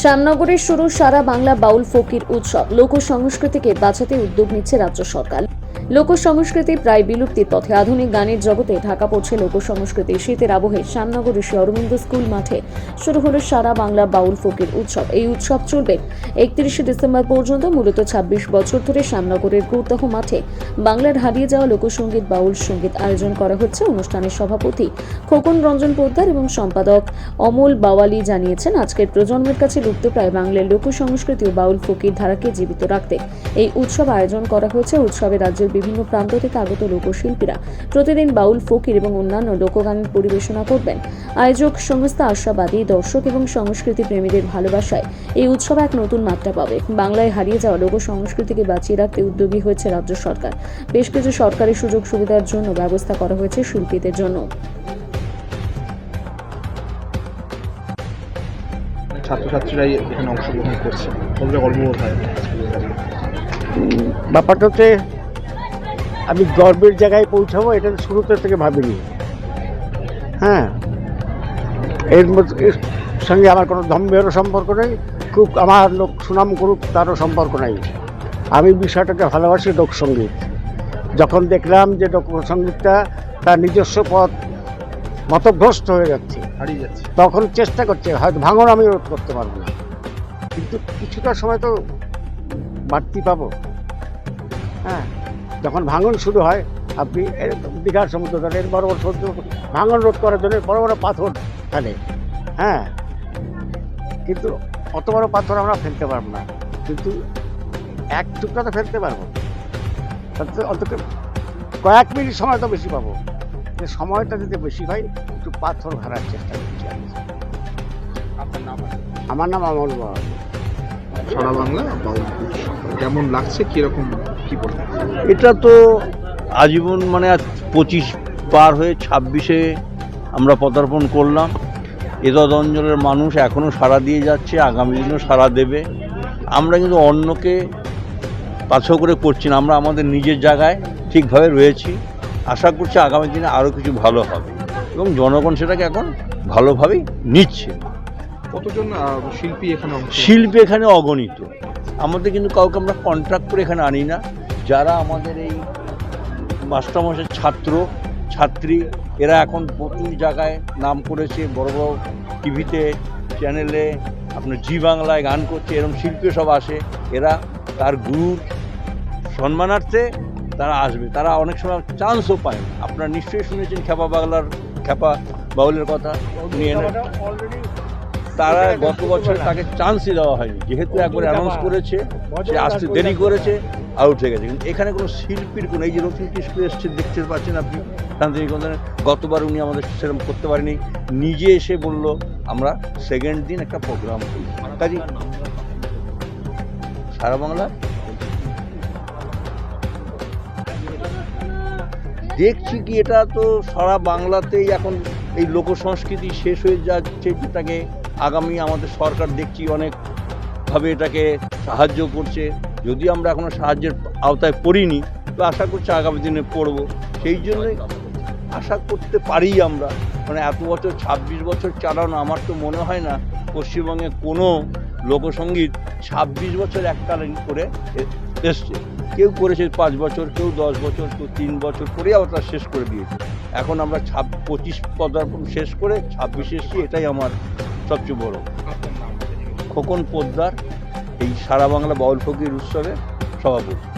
শ্যামনগরের শুরু সারা বাংলা বাউল ফকির উৎসব। লোক সংস্কৃতিকে বাঁচাতে উদ্যোগ নিচ্ছে রাজ্য সরকার। লোক সংস্কৃতি প্রায় বিলুপ্তির পথে। আধুনিক গানের জগতে ঢাকা পড়ছে লোক সংস্কৃতি শীতের আবহে শ্যামনগর ঋষি অরবিন্দ স্কুল মাঠে শুরু হলো সারা বাংলা বাউল ফকির উৎসব। এই উৎসব চলবে একত্রিশে ডিসেম্বর পর্যন্ত, মূলত ২৬ বছর ধরে শ্যামনগরের গুরুতহ মাঠে। বাংলার হারিয়ে যাওয়া লোকসঙ্গীত বাউল সংগীত আয়োজন করা হচ্ছে। অনুষ্ঠানের সভাপতি খোকন রঞ্জন পোদ্দার এবং সম্পাদক অমল বাওয়ালি জানিয়েছেন, আজকের প্রজন্মের কাছে লুপ্তপ্রায় বাংলার লোক সংস্কৃতি ও বাউল ফকির ধারাকে জীবিত রাখতে। এই উৎসব আয়োজন করা হয়েছে। উৎসবে রাজ্যের বিভিন্ন প্রান্ত থেকে আগত লোকশিল্পীরা প্রতিদিন বাউল ফকির এবং অন্যান্য লোকগানের পরিবেশনা করবেন। আয়োজক সংস্থা আশাবাদী দর্শক এবং সংস্কৃতি প্রেমীদের ভালোবাসায় এই উৎসব এক নতুন মাত্রা পাবে। বাংলায় হারিয়ে যাওয়া লোক সংস্কৃতিকে বাঁচিয়ে রাখতে উদ্যোগী হয়েছে রাজ্য সরকার। বেশ কিছু সরকারি সুযোগ সুবিধার জন্য ব্যবস্থা করা হয়েছে শিল্পীদের জন্য। ছাত্রছাত্রীরাই এখানে অংশগ্রহণ করছে। হয়। ব্যাপারটা হচ্ছে আমি গর্বের জায়গায় পৌঁছাবো এটা শুরুতে থেকে ভাবিনি। হ্যাঁ। এর সঙ্গে আমার কোনো ধম্মেরও সম্পর্ক নেই খুব আমার লোক সুনাম করুক তারও সম্পর্ক নেই। আমি বিষয়টাকে ভালোবাসি লোকসঙ্গীত। যখন দেখলাম যে লোকসঙ্গীতটা তার নিজস্ব পথ মতভ্রষ্ট হয়ে যাচ্ছে হারিয়ে যাচ্ছে। তখন চেষ্টা করছে হয়তো ভাঙন আমি রোধ করতে পারব না। কিন্তু কিছুটা সময় তো বাড়তি পাবো। হ্যাঁ। যখন ভাঙন শুরু হয় আপনি দীঘার সমুদ্র তটের বড় বড় সমুদ্র ভাঙন রোধ করার জন্য বড় বড় পাথর ফেলে। হ্যাঁ কিন্তু অত বড় পাথর আমরা ফেলতে পারব না। কিন্তু এক টুকরা তো ফেলতে পারব। তাতে অন্তত কয়েক মিনিট সময় তো বেশি পাবো। যে সময়টা যদি বেশি হয় একটু পাথর ঘাড়ার চেষ্টা করছি আমি। আপনার নাম আমার নাম আমল বাবা সারা বাংলা কেমন লাগছে? কীরকম কি বলবেন এটা তো আজীবন মানে আজ পঁচিশ পার হয়ে ছাব্বিশে আমরা পদার্পণ করলাম। এতদ অঞ্চলের মানুষ এখনও সাড়া দিয়ে যাচ্ছে আগামী দিনেও সাড়া দেবে। আমরা কিন্তু অন্যকে পাথর করে করছি না আমরা আমাদের নিজের জায়গায় ঠিকভাবে রয়েছি। আশা করছি আগামী দিনে আরও কিছু ভালো হবে এবং জনগণ সেটাকে এখন ভালোভাবেই নিচ্ছে। কতজন শিল্পী এখানে শিল্পী এখানে অগণিত। আমাদের কিন্তু কাউকে আমরা কন্ট্রাক্ট করে এখানে আনি না। যারা আমাদের এই মাস্টারমশাই ছাত্র, ছাত্রী, এরা এখন প্রচুর জায়গায় নাম করেছে, বড় বড় টিভিতে, চ্যানেলে, আপনার জি বাংলায় গান করছে এরকম শিল্পী সব আসে। এরা তার গুরুর সম্মানার্থে তারা আসবে। তারা অনেক সময় চান্সও পায়। আপনারা নিশ্চয়ই শুনেছেন খ্যাপা বাংলার, খ্যাপা বাউলের কথা এনে তারা গত বছর তাকে চান্সই দেওয়া হয়নি। যেহেতু একবার অ্যানাউন্স করেছে, সে আসতে দেরি করেছে আউট হয়ে গেছে। কিন্তু এখানে কোনো শিল্পীর কোনো, এই যে নতুন কৃষ্ণ এসছে, দেখতে পাচ্ছেন আপনি শান্তিনিকেতনে গতবার উনি আমাদের সেরকম করতে পারেনি। নিজে এসে বলল, আমরা সেকেন্ড দিন একটা প্রোগ্রাম করি। কাজে, সারা বাংলা? দেখছি কি, এটা তো সারা বাংলাতেই এখন এই লোক সংস্কৃতি শেষ হয়ে যাচ্ছে যেটাকে আগামী আমাদের সরকার দেখছি অনেকভাবে এটাকে সাহায্য করছে। যদি আমরা এখনও সাহায্যের আওতায় পড়িনি, তো আশা করছি আগামী দিনে পড়ব। সেই জন্যই আশা করতে পারি আমরা। মানে এত বছর, ছাব্বিশ বছর চালানো, আমার তো মনে হয় না পশ্চিমবঙ্গে কোনো লোকসঙ্গীত ছাব্বিশ বছর এককালীন করে এসছে। কেউ করেছে পাঁচ বছর, কেউ দশ বছর, কেউ তিন বছর করে আবার শেষ করে দিয়েছে। এখন আমরা ছাব, পঁচিশ পদার্পণ শেষ করে ছাব্বিশে এসছি, এটাই আমার সবচেয়ে বড়। খোকন পোদ্দার এই সারা বাংলা বাউল ফকির উৎসবে সভাপতি।